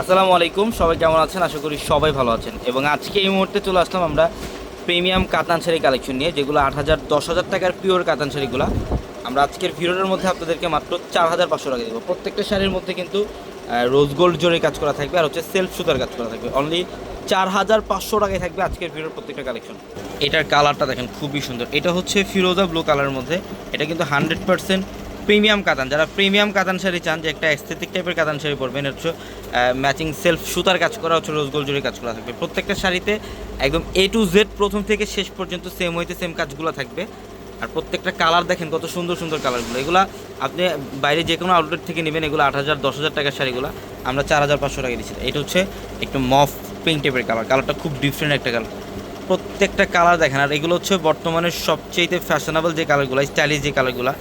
আসসালামু আলাইকুম, সবাই কেমন আছেন? আশা করি সবাই ভালো আছেন। এবং আজকে এই মুহূর্তে চলে আসলাম আমরা প্রিমিয়াম কাতান শাড়ি কালেকশন নিয়ে, যেগুলো আট হাজার, দশ হাজার টাকার পিওর কাতান শাড়িগুলো আমরা আজকের ভিডিওর মধ্যে আপনাদেরকে মাত্র চার হাজার পাঁচশো টাকা দেবো। প্রত্যেকটা শাড়ির মধ্যে কিন্তু রোজ গোল্ড জোরে কাজ করা থাকবে আর হচ্ছে সেলফ সুতার কাজ করা থাকবে। অনলি চার হাজার পাঁচশো টাকায় থাকবে আজকের ভিডিওর প্রত্যেকটা কালেকশন। এটার কালারটা দেখেন, খুবই সুন্দর। এটা হচ্ছে ফিরোজা ব্লু কালারের মধ্যে। এটা কিন্তু হান্ড্রেড পার্সেন্ট প্রিমিয়াম কাতান, যারা প্রিমিয়াম কাতান শাড়ি চান, যে একটা অ্যাস্থেটিক টাইপের কাতান শাড়ি পরবেন হচ্ছে ম্যাচিং সেলফ সুতার কাজ করা, হচ্ছে রোজ গোল্ড জুড়ে কাজ করা থাকবে। প্রত্যেকটা শাড়িতে একদম এ টু জেড প্রথম থেকে শেষ পর্যন্ত সেম হইতে সেম কাজগুলো থাকবে। আর প্রত্যেকটা কালার দেখেন কত সুন্দর সুন্দর কালারগুলো এগুলো আপনি বাইরে যে কোনো আউটলেট থেকে নেবেন, এগুলো আট হাজার, দশ হাজার টাকার শাড়িগুলো। আমরা চার হাজার পাঁচশো টাকা দিচ্ছি। এটা হচ্ছে একটু মফ পিঙ্ক টাইপের কালার কালারটা খুব ডিফারেন্ট একটা কালার প্রত্যেকটা কালার দেখেন, আর এগুলো হচ্ছে বর্তমানে সবচেয়ে ফ্যাশনেবল যে কালারগুলো স্টাইলিশ যে কালারগুলো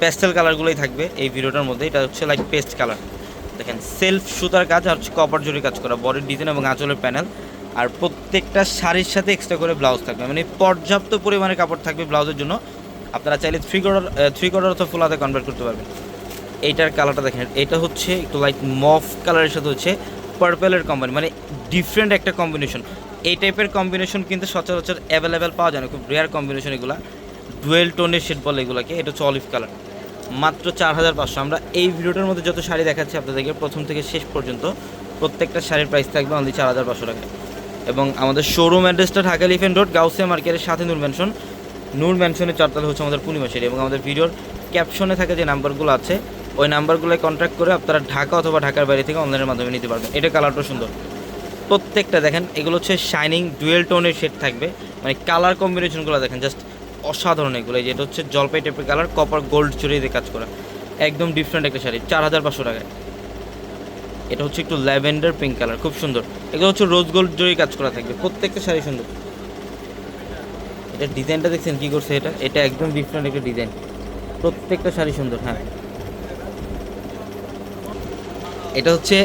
পেস্টেল কালারগুলোই থাকবে এই ভিডিওটার মধ্যে। এটা হচ্ছে লাইক পেস্ট কালার দেখেন সেলফ সুতার কাজ আর হচ্ছে কপার জুড়ি কাজ করা বডির ডিজাইন এবং আঁচলের প্যানেল আর প্রত্যেকটা শাড়ির সাথে এক্সট্রা করে ব্লাউজ থাকবে। মানে পর্যাপ্ত পরিমাণে কাপড় থাকবে ব্লাউজের জন্য। আপনারা চাইলে থ্রি কোয়ার্টার থ্রি কোয়ার্টার অথবা ফুল হাতে কনভার্ট করতে পারবেন। এইটার কালারটা দেখেন, এটা হচ্ছে একটু লাইট মফ কালারের সাথে হচ্ছে পার্পেলের কম্বাইন মানে ডিফারেন্ট একটা কম্বিনেশন এই টাইপের কম্বিনেশন কিন্তু সচরাচর অ্যাভেলেবেল পাওয়া যায় না, খুব রেয়ার কম্বিনেশন এগুলো। ডুয়েল টোনের শেড বলে এগুলোকে, এটা হচ্ছে অলিভ কালার মাত্র চার হাজার পাঁচশো। আমরা এই ভিডিওটার মধ্যে যত শাড়ি দেখাচ্ছি আপনাদেরকে, প্রথম থেকে শেষ পর্যন্ত প্রত্যেকটা শাড়ির প্রাইস থাকবে আমাদের চার হাজার পাঁচশো টাকা এবং আমাদের শোরুম অ্যাড্রেসটা ঢাকা লিফেন রোড গাউসিয়া মার্কেটের সাথে নূর ম্যানশন নূর ম্যানশনের চারতলা হচ্ছে আমাদের পূর্ণিমা শাড়ি এবং আমাদের ভিডিওর ক্যাপশনে থাকে যে নাম্বারগুলো আছে, ওই নাম্বারগুলোয় কন্ট্যাক্ট করে আপনারা ঢাকা অথবা ঢাকার বাইরে থেকে অনলাইনের মাধ্যমে নিতে পারবেন। এটা কালারটা সুন্দর। প্রত্যেকটা দেখেন, এগুলো হচ্ছে শাইনিং ডুয়েল টোনের শেড থাকবে। মানে কালার কম্বিনেশনগুলো দেখেন জাস্ট অসাধারণ এগুলো। এই যে এটা হচ্ছে জলপাই টাইপের কালার কপার গোল্ড দিয়ে কাজ করা। একদম ডিফারেন্ট একটা শাড়ি, চার হাজার পাঁচশো টাকায়। এটা হচ্ছে একটু ল্যাভেন্ডার পিঙ্ক কালার খুব সুন্দর। এগুলো হচ্ছে রোজ গোল্ড জড়িয়ে কাজ করা থাকবে, প্রত্যেকটা শাড়ি সুন্দর। এটা ডিজাইনটা দেখছেন কী করছে এটা? এটা একদম ডিফারেন্ট একটা ডিজাইন প্রত্যেকটা শাড়ি সুন্দর হ্যাঁ। এটা হচ্ছে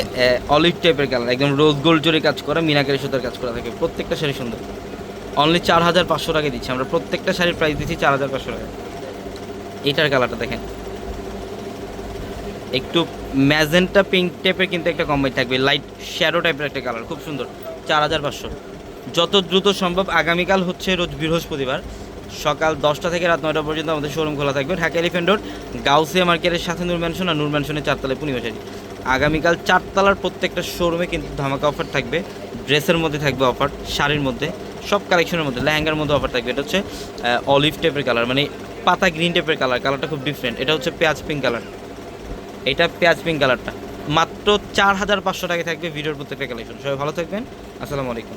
অলিভ টাইপের কালার একদম রোজ গোল্ড জোরে কাজ করা, মিনাকারি সুতার কাজ করা থাকে, প্রত্যেকটা শাড়ি সুন্দর। অনলি চার হাজার পাঁচশো টাকা দিচ্ছি। আমরা প্রত্যেকটা শাড়ির প্রাইস দিচ্ছি চার হাজার পাঁচশো টাকা এটার কালারটা দেখেন। একটু ম্যাজেন্টা পিঙ্ক টাইপের কিন্তু একটা কম্বাইন থাকবে। লাইট শ্যাডো টাইপের একটা কালার খুব সুন্দর। চার হাজার পাঁচশো। যত দ্রুত সম্ভব, আগামীকাল হচ্ছে রোজ বৃহস্পতিবার। সকাল দশটা থেকে রাত নয়টা পর্যন্ত আমাদের শোরুম খোলা থাকবে। ঢাকা এলিফেন্ট রোড গাউসিয়া মার্কেটের সাথে নূর ম্যানশন আর নূর ম্যানশনের চারতলায় পূর্ণিমাশারি আগামীকাল চারতলার প্রত্যেকটা শোরুমে কিন্তু ধামাকা অফার থাকবে। ড্রেসের মধ্যে থাকবে অফার শাড়ির মধ্যে। সব কালেকশনের মধ্যে। লেহেঙ্গার মধ্যে অফার থাকবে। এটা হচ্ছে অলিভ টাইপের কালার মানে পাতা গ্রিন টাইপের কালার কালারটা খুব ডিফারেন্ট এটা হচ্ছে পেঁয়াজ পিঙ্ক কালার এটা পেঁয়াজ পিঙ্ক কালারটা মাত্র চার হাজার পাঁচশো টাকা থাকবে ভিডিওর প্রত্যেকটা কালেকশন সবাই ভালো থাকবেন। আসসালামু আলাইকুম।